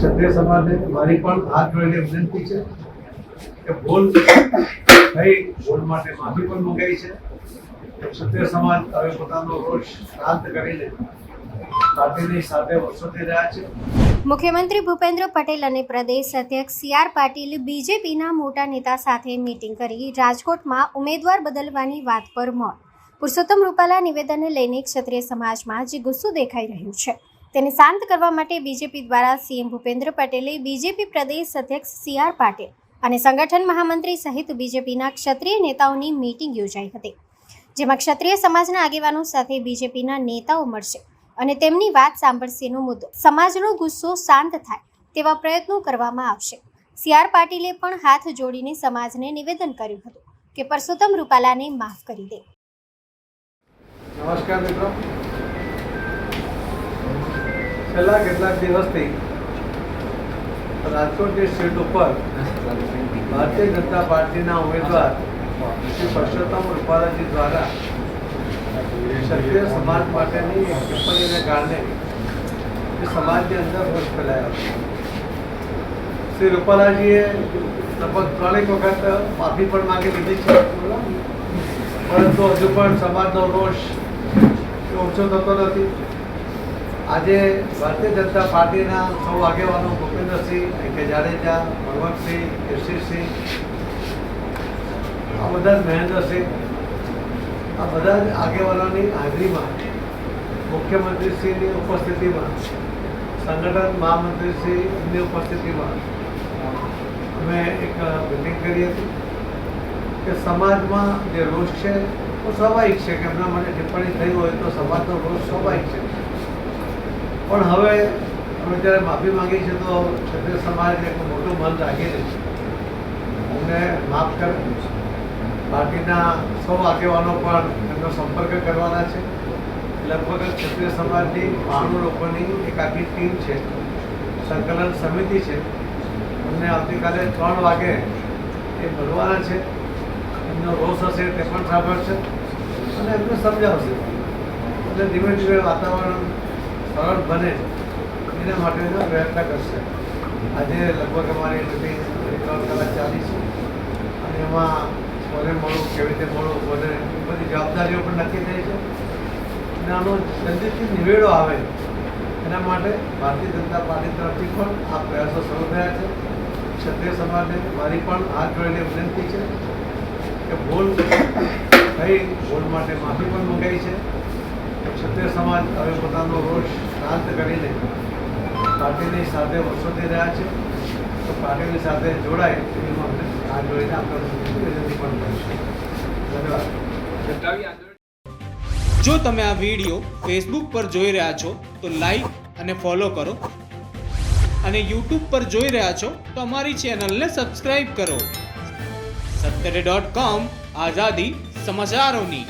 ક્ષત્રિય સમાજને મારી પણ હાથ જોડીને વિનંતી છે કે ભૂલ થઈ ભૂલ માટે માફી પણ મંગાઈ છે. ક્ષત્રિય સમાજ હવે પોતાનો રોષ શાંત કરીને મુખ્યમંત્રી ભૂપેન્દ્ર પટેલ અને પ્રદેશ અધ્યક્ષ સી આર પાટીલ બીજેપીના મોટા નેતા સાથે મીટિંગ કરી રાજકોટમાં ઉમેદવાર બદલવાની વાત પર મોત પુરુષોત્તમ રૂપાલા નિવેદનને લઈને ક્ષત્રિય સમાજમાં જે ગુસ્સો દેખાઈ રહ્યો છે. તેને શાંત કરવા માટે બીજેપી દ્વારા સીએમ ભૂપેન્દ્ર પટેલે બીજેપી પ્રદેશ અધ્યક્ષ સી આર પાટીલ અને સંગઠન મહામંત્રી સહિત બીજેપીના ક્ષત્રિય નેતાઓની મીટિંગ યોજાઈ હતી, જેમાં ક્ષત્રિય સમાજના આગેવાનો સાથે બીજેપીના નેતાઓ મળશે અને તેમની વાત સાંભળશેનો મુદ્દો. સમાજનો ગુસ્સો શાંત થાય તેવા પ્રયત્નો કરવામાં આવશે. સી આર પાટીલે પણ હાથ જોડીને સમાજને નિવેદન કર્યું હતું કે પરસોત્તમ રૂપાલાને માફ કરી દે. નમસ્કાર મિત્રો. છેલ્લા કેટલાક દિવસથી રાજકોટની સીટ ઉપર ભારતીય જનતા પાર્ટીના ઉમેદવાર શ્રી પરસોત્તમ રૂપાલાજી દ્વારા ક્ષત્રિય સમાજ માટેની ટિપ્પણીને કારણે સમાજની અંદર રોષ ફેલાયો શ્રી રૂપાલાજીએ લગભગ ત્રણેક વખત માફી પણ માગી લીધી છે. પરંતુ હજુ પણ સમાજનો રોષ ઓછો થતો નથી. આજે ભારતીય જનતા પાર્ટીના સૌ આગેવાનો ભૂપેન્દ્રસિંહ કે જાડેજા, ભગવતસિંહ કેશરીસિંહ આ બધા જ મહેન્દ્રસિંહ, આ બધા જ આગેવાનોની હાજરીમાં મુખ્યમંત્રીશ્રીની ઉપસ્થિતિમાં, સંગઠન મહામંત્રીશ્રીની ઉપસ્થિતિમાં અમે એક મિટિંગ કરી હતી કે સમાજમાં જે રોષ છે તો સ્વાભાવિક છે કે એમના માટે ટિપ્પણી થઈ હોય તો સમાજનો રોષ સ્વાભાવિક છે. પણ હવે અમે જ્યારે માફી માંગી છે તો ક્ષત્રિય સમાજને એક મોટું મન રાખીને અમને માફ કરે. બાકીના સૌ આગેવાનો પણ એમનો સંપર્ક કરવાના છે. લગભગ ક્ષત્રિય સમાજની બાણું લોકોની એક આખી ટીમ છે. સંકલન સમિતિ છે. અમને આવતીકાલે ત્રણ વાગે એ મળવાના છે. એમનો રોષ હશે તે પણ સાંભળશે. અને એમને સમજાવશે. એટલે ધીમે ધીમે વાતાવરણ સરળ બને એના માટેનો પ્રયત્ન કરશે. આજે લગભગ અમારી મિટિંગ ત્રણ કલાક ચાલી છે. અને એમાં કોને મળવું કેવી રીતે મળવું કોને બધી જવાબદારીઓ પણ નક્કી થઈ છે. અને આનો જલ્દીથી નિવેડો આવે એના માટે ભારતીય જનતા પાર્ટી તરફથી પણ આ પ્રયાસો શરૂ થયા છે. ક્ષત્રિય સમાજને મારી પણ હાથ જોડીને વિનંતી છે કે ભૂલ થઈ, ભૂલ માટે માફી પણ મંગાઈ છે. ક્ષત્રિય સમાજ હવે પોતાનો રોષ શાંત કરીને પાર્ટીની સાથે વર્ષોથી રહ્યા છે. તો પાર્ટીની સાથે જોડાય એવી હું અમને હાથ જોડીને આપણે વિનંતી પણ કરીશું ધન્યવાદ. જો તમે આ વીડિયો ફેસબુક પર જોઈ રહ્યા છો તો લાઈક અને ફોલો કરો. અને યુટ્યુબ પર જોઈ રહ્યા છો તો અમારી ચેનલને સબસ્ક્રાઈબ કરો. સત્તરે ડોટ કોમ આઝાદી સમાચારોની.